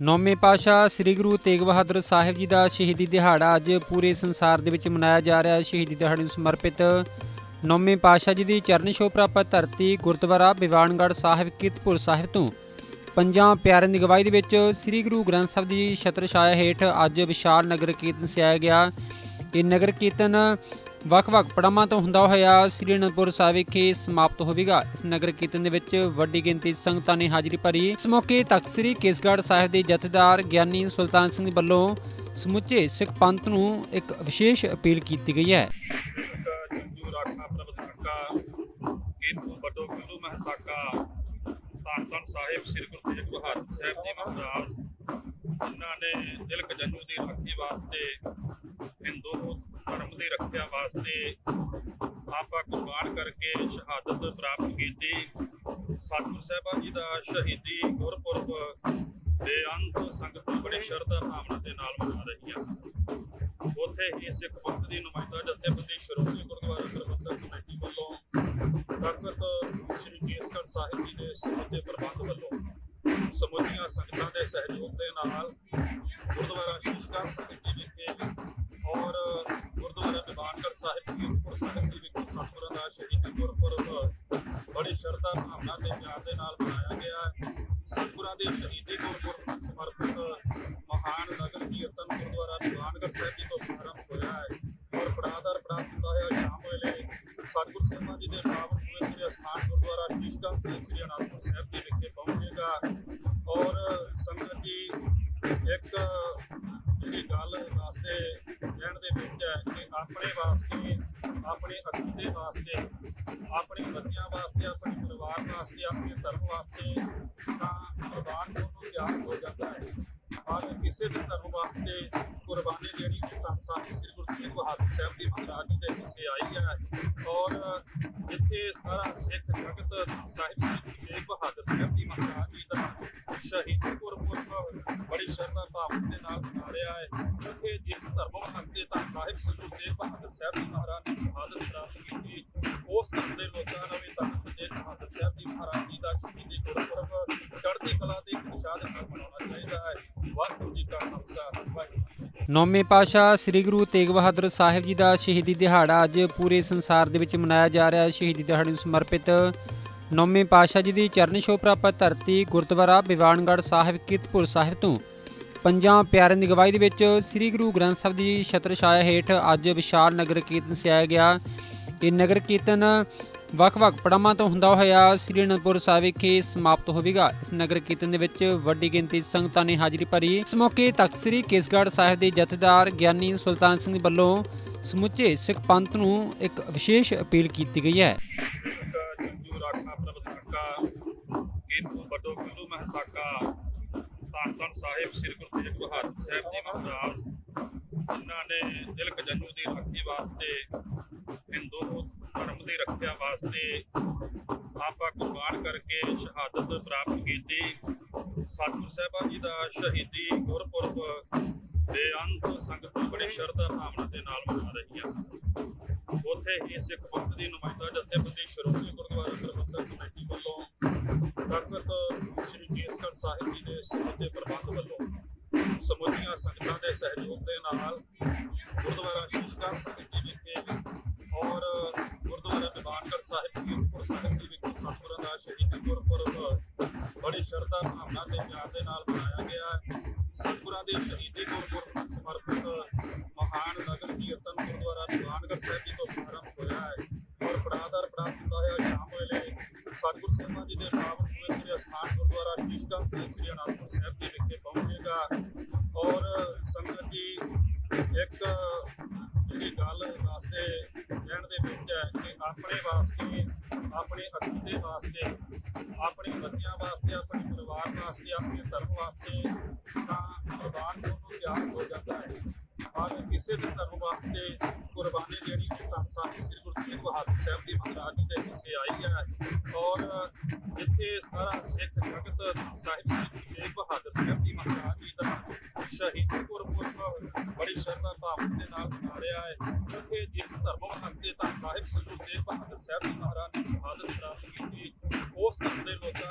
ਨੌਵੇਂ ਪਾਸ਼ਾ ਸ੍ਰੀ ਗੁਰੂ ਤੇਗ ਬਹਾਦਰ ਸਾਹਿਬ ਜੀ ਦਾ ਸ਼ਹੀਦੀ ਦਿਹਾੜਾ ਅੱਜ ਪੂਰੇ ਸੰਸਾਰ ਦੇ ਵਿੱਚ ਮਨਾਇਆ ਜਾ ਰਿਹਾ ਹੈ। ਸ਼ਹੀਦੀ ਦਿਹਾੜੇ ਨੂੰ ਸਮਰਪਿਤ ਨੌਵੇਂ ਪਾਸ਼ਾ ਜੀ ਦੀ ਚਰਨ ਛੋਹ ਪ੍ਰਾਪਤ ਧਰਤੀ ਗੁਰਦੁਆਰਾ ਬਿਵਾਨਗੜ੍ਹ ਸਾਹਿਬ, ਕੀਰਤਪੁਰ ਸਾਹਿਬ ਤੋਂ। ਪੰਜਾਂ ਪਿਆਰਿਆਂ ਦੀ ਗਵਾਹੀ ਦੇ ਵਿੱਚ ਸ੍ਰੀ ਗੁਰੂ ਗ੍ਰੰਥ ਸਾਹਿਬ ਦੀ ਛਤਰ ਛਾਇਆ ਹੇਠ ਅੱਜ ਵਿਸ਼ਾਲ ਨਗਰ ਕੀਰਤਨ ਸਿਆਇਆ ਗਿਆ। ਇਹ ਨਗਰ ਕੀਰਤਨ ਵੱਖ-ਵੱਖ ਪੜਾਵਾਂ ਤੋਂ ਹੁੰਦਾ ਹੋਇਆ ਸ੍ਰੀ ਅਨੰਦਪੁਰ ਸਾਹਿਬ ਵਿਖੇ ਸਮਾਪਤ ਹੋਵੇਗਾ। ਇਸ ਨਗਰ ਕੀਰਤਨ ਦੇ ਵਿੱਚ ਵੱਡੀ ਗਿਣਤੀ ਸੰਗਤਾਂ ਨੇ ਹਾਜ਼ਰੀ ਭਰੀ। ਇਸ ਮੌਕੇ ਤਖਤ ਸ੍ਰੀ ਕੇਸਗੜ੍ਹ ਸਾਹਿਬ ਦੇ ਜਥੇਦਾਰ ਗਿਆਨੀ ਸੁਲਤਾਨ ਸਿੰਘ ਵੱਲੋਂ ਸਮੁੱਚੇ ਸਿੱਖ ਪੰਥ ਨੂੰ ਇੱਕ ਵਿਸ਼ੇਸ਼ ਅਪੀਲ ਕੀਤੀ ਗਈ ਹੈ। ਦਾ ਸ਼ਹੀਦੀ ਗੁਰਪੁਰਬ ਦੇ ਅੰਤ ਸੰਗਤ ਬੜੀ ਸ਼ਰਧਾ ਭਾਵਨਾ ਦੇ ਨਾਲ ਮਨਾ ਰਹੀਆਂ ਉੱਥੇ ਹੀ ਸਿੱਖ ਪੰਥ ਦੀ ਨੁਮਾਇੰਦਾ ਜਥੇਬੰਦੀ ਸ਼੍ਰੋਮਣੀ ਗੁਰਦੁਆਰਾ ਪ੍ਰਬੰਧਕ ਕਮੇਟੀ ਵੱਲੋਂ ਤਖਤ ਸ੍ਰੀ ਕੇਸਗੜ੍ਹ ਸਾਹਿਬ ਜੀ ਦੇ ਸਮੁੱਚੇ ਪ੍ਰਬੰਧ ਵੱਲੋਂ ਸਮੁੱਚੀਆਂ ਸੰਗਤਾਂ ਦੇ ਸਹਿਯੋਗ ਦੇ ਨਾਲ ਭਾਵਨਾ ਤੇ ਪਿਆਰ ਦੇ ਨਾਲ ਮਨਾਇਆ ਗਿਆ। ਹੈ ਸਤਿਗੁਰਾਂ ਦੇ ਸ਼ਹੀਦੀ ਗੁਰਪੁਰਬ ਨੂੰ ਸਮਰਪਿਤ ਮਹਾਨ ਨਗਰ ਕੀਰਤਨ ਗੁਰਦੁਆਰਾ ਦੀਵਾਨਗੜ੍ਹ ਸਾਹਿਬ ਜੀ ਤੋਂ ਪ੍ਰਾਰੰਭ ਹੋਇਆ ਹੈ ਔਰ ਪੜਾਦਰ ਪ੍ਰਾਪਤ ਹੁੰਦਾ ਹੋਇਆ ਸ਼ਾਮ ਵੇਲੇ ਸਤਿਗੁਰ ਸਾਹਿਬਾਂ ਜੀ ਦੇ ਪਾਵਨ ਪਵਿੱਤਰ ਅਸਥਾਨ ਗੁਰਦੁਆਰਾ ਸ਼ੀਸ਼ਗੰਜ ਸਾਹਿਬ ਸ੍ਰੀ ਅਨੰਦਪੁਰ ਸਾਹਿਬ ਜੀ ਵਿਖੇ ਪਹੁੰਚੇਗਾ। ਔਰ ਸੰਗਤ ਜੀ, ਇੱਕ ਜਿਹੜੀ ਗੱਲ ਵਾਸਤੇ ਕਹਿਣ ਦੇ ਵਿੱਚ ਹੈ ਕਿ ਆਪਣੇ ਵਾਸਤੇ, ਆਪਣੇ ਅਕੀਦੇ ਵਾਸਤੇ, ਆਪਣੇ ਬੱਚਿਆਂ ਵਾਸਤੇ, ਆਪਣੇ ਪਰਿਵਾਰ ਵਾਸਤੇ ਆਪਣੇ ਧਰਮ ਵਾਸਤੇ ਤਾਂ ਕੁਰਬਾਨ ਹੋਣ ਨੂੰ ਤਿਆਰ ਹੋ ਜਾਂਦਾ ਹੈ। ਪਰ ਕਿਸੇ ਦੇ ਧਰਮ ਵਾਸਤੇ ਕੁਰਬਾਨੀ ਜਿਹੜੀ ਕਿ ਧੰਨ ਸਾਹਿਬ ਸ੍ਰੀ ਗੁਰੂ ਤੇਗ ਬਹਾਦਰ ਸਾਹਿਬ ਦੀ ਮਹਾਰਾਜ ਜੀ ਦੇ ਹਿੱਸੇ ਆਈ ਹੈ। ਔਰ ਜਿੱਥੇ ਸਾਰਾ ਸਿੱਖ ਜਗਤ ਸਾਹਿਬ ਸ੍ਰੀ ਗੁਰੂ ਤੇਗ ਬਹਾਦਰ ਸਾਹਿਬ ਦੀ ਮਹਾਰਾਜ ਜੀ ਦਾ ਸ਼ਹੀਦ ਗੁਰਪੁਰਬ ਬੜੀ ਸ਼ਰਧਾ ਭਾਵਨਾ ਦੇ ਨਾਲ ਮਨਾ ਰਿਹਾ ਹੈ। ਉੱਥੇ ਜਿਸ ਧਰਮ ਵਾਸਤੇ ਤਾਂ ਸਾਹਿਬ ਸ੍ਰੀ ਗੁਰੂ ਤੇਗ ਬਹਾਦਰ ਸਾਹਿਬ ਜੀ ਮਹਾਰਾਜ ਨੇ ਸ਼ਹਾਦਤ ਪ੍ਰਾਪਤ ਕੀਤੀ, ਉਸ ਧਰਮ ਦੇ ਲੋਕ ਨੌਵੇਂ ਪਾਸ਼ਾ ਸ੍ਰੀ ਗੁਰੂ ਤੇਗ ਬਹਾਦਰ ਸਾਹਿਬ ਜੀ ਦਾ ਸ਼ਹੀਦੀ ਦਿਹਾੜਾ ਅੱਜ ਪੂਰੇ ਸੰਸਾਰ ਦੇ ਵਿੱਚ ਮਨਾਇਆ ਜਾ ਰਿਹਾ ਹੈ। ਸ਼ਹੀਦੀ ਦਿਹਾੜੇ ਨੂੰ ਸਮਰਪਿਤ ਨੌਵੇਂ ਪਾਸ਼ਾ ਜੀ ਦੀ ਚਰਨ ਛੋਹ ਪ੍ਰਾਪਤ ਧਰਤੀ ਗੁਰਦੁਆਰਾ ਬਿਵਾਨਗੜ੍ਹ ਸਾਹਿਬ, ਕੀਰਤਪੁਰ ਸਾਹਿਬ ਤੋਂ। ਪੰਜਾਂ ਪਿਆਰਿਆਂ ਦੀ ਗਵਾਹੀ ਦੇ ਵਿੱਚ ਸ੍ਰੀ ਗੁਰੂ ਗ੍ਰੰਥ ਸਾਹਿਬ ਦੀ ਛਤਰ ਛਾਇਆ ਹੇਠ ਅੱਜ ਵਿਸ਼ਾਲ ਨਗਰ ਕੀਰਤਨ ਸਿਆਇਆ ਗਿਆ। ਇਹ ਨਗਰ ਕੀਰਤਨ ਵੱਖ-ਵੱਖ ਪੜਾਵਾਂ ਤੋਂ ਹੁੰਦਾ ਹੋਇਆ ਸ੍ਰੀ ਅਨੰਦਪੁਰ ਸਾਹਿਬ ਵਿਖੇ ਸਮਾਪਤ ਹੋਵੇਗਾ। ਇਸ ਨਗਰ ਕੀਰਤਨ ਦੇ ਵਿੱਚ ਵੱਡੀ ਗਿਣਤੀ ਸੰਗਤਾਂ ਨੇ ਹਾਜ਼ਰੀ ਭਰੀ। ਇਸ ਮੌਕੇ ਤਖਤ ਸ੍ਰੀ ਕੇਸਗੜ੍ਹ ਸਾਹਿਬ ਦੇ ਜਥੇਦਾਰ ਗਿਆਨੀ ਸੁਲਤਾਨ ਸਿੰਘ ਵੱਲੋਂ ਸਮੁੱਚੇ ਸਿੱਖ ਪੰਥ ਨੂੰ ਇੱਕ ਵਿਸ਼ੇਸ਼ ਅਪੀਲ ਕੀਤੀ ਗਈ ਹੈ। ਧੰਨ ਸਾਹਿਬ ਸ੍ਰੀ ਗੁਰੂ ਤੇਗ ਬਹਾਦਰ ਸਾਹਿਬ ਜੀ ਮਹਾਰਾਜ ਜਿਨ੍ਹਾਂ ਨੇ ਦਿਲਕ ਜੰਜੂ ਸਾਹਿਬਾਨ ਜੀ ਦਾ ਸ਼ਹੀਦੀ ਗੁਰਪੁਰਬ ਦੇ ਅੰਤ ਸੰਗਤ ਬੜੀ ਸ਼ਰਧਾ ਭਾਵਨਾ ਦੇ ਨਾਲ ਮਨਾ ਰਹੀ ਹੈ ਉੱਥੇ ਹੀ ਸਿੱਖ ਪੰਥ ਦੀ ਨੁਮਾਇੰਦਾ ਜਥੇਬੰਦੀ ਸ਼੍ਰੋਮਣੀ ਗੁਰਦੁਆਰਾ ਪ੍ਰਬੰਧਕ ਕਮੇਟੀ ਵੱਲੋਂ ਤਖਤ ਸ੍ਰੀ ਕੇਸਗੜ੍ਹ ਸਾਹਿਬ ਜੀ ਦੇ ਸਮੁੱਚੇ ਪ੍ਰਬੰਧ ਵੱਲੋਂ ਸਮੁੱਚੀਆਂ ਸੰਗਤਾਂ ਦੇ ਸਹਿਯੋਗ ਦੇ ਨਾਲ ਸ਼ਰਧਾ ਭਾਵਨਾ ਤੇ ਪਿਆਰ ਦੇ ਨਾਲ ਮਨਾਇਆ ਗਿਆ। ਸਤਿਗੁਰਾਂ ਦੇ ਸ਼ਹੀਦੀ ਗੁਰਪੁਰਬ ਸਮਰਪਿਤ ਮਹਾਨ ਨਗਰ ਕੀਰਤਨ ਗੁਰਦੁਆਰਾ ਦੀਵਾਨਗੜ੍ਹ ਸਾਹਿਬ ਜੀ ਤੋਂ ਪ੍ਰਾਰੰਭ ਹੋਇਆ ਹੈ। ਔਰ ਪੜਾਦਰ ਪ੍ਰਾਪਤ ਹੁੰਦਾ ਹੋਇਆ ਸ਼ਾਮ ਵੇਲੇ ਸਤਿਗੁਰ ਸਾਹਿਬਾਨ ਜੀ ਦੇ ਪਾਵਨ ਪਵਿੱਤਰ ਅਸਥਾਨ ਗੁਰਦੁਆਰਾ ਸ਼ੀਸ਼ਗੰਜ ਸਾਹਿਬ ਸ੍ਰੀ ਅਨੰਦਪੁਰ ਸਾਹਿਬ ਜੀ ਵਿਖੇ ਪਹੁੰਚੇਗਾ। ਔਰ ਸੰਗਤ ਜੀ, ਇੱਕ ਜਿਹੜੀ ਗੱਲ ਵਾਸਤੇ ਕਹਿਣ ਦੇ ਵਿੱਚ ਹੈ ਕਿ ਆਪਣੇ ਵਾਸਤੇ, ਆਪਣੇ ਅਕੀਦੇ ਵਾਸਤੇ, ਆਪਣੇ ਬੱਚਿਆਂ ਵਾਸਤੇ, ਆਪਣੇ ਪਰਿਵਾਰ ਵਾਸਤੇ, ਆਪਣੇ ਧਰਮ ਵਾਸਤੇ ਤਾਂ ਕੁਰਬਾਨ ਨੂੰ ਤਿਆਰ ਹੋ ਜਾਂਦਾ ਹੈ। ਪਰ ਕਿਸੇ ਦੇ ਧਰਮ ਵਾਸਤੇ ਕੁਰਬਾਨੀ ਜਿਹੜੀ ਧੰਨ ਸਾਹਿਬ ਸ੍ਰੀ ਗੁਰੂ ਤੇਗ ਬਹਾਦਰ ਸਾਹਿਬ ਜੀ ਮਹਾਰਾਜ ਜੀ ਦੇ ਹਿੱਸੇ ਆਈ ਹੈ। ਔਰ ਜਿੱਥੇ ਸਾਰਾ ਸਿੱਖ ਜਗਤ ਸਾਹਿਬ ਸ੍ਰੀ ਗੁਰੂ ਤੇਗ ਬਹਾਦਰ ਸਾਹਿਬ ਜੀ ਮਹਾਰਾਜ ਜੀ ਦਾ ਸ਼ਹੀਦੀ ਗੁਰਪੁਰਬ ਬੜੀ ਸ਼ਰਧਾ ਭਾਵਨਾ ਦੇ ਨਾਲ ਮਨਾ ਰਿਹਾ ਹੈ। ਉੱਥੇ ਜਿਸ ਧਰਮ ਵਾਸਤੇ ਤਾਂ ਸਾਹਿਬ ਸ੍ਰੀ ਗੁਰੂ ਤੇਗ ਬਹਾਦਰ ਸਾਹਿਬ ਜੀ ਮਹਾਰਾਜ ਨੇ ਸ਼ਹਾਦਤ ਪ੍ਰਾਪਤ ਕੀਤੀ, ਉਸ ਧਰਮ ਦੇ ਲੋਕਾਂ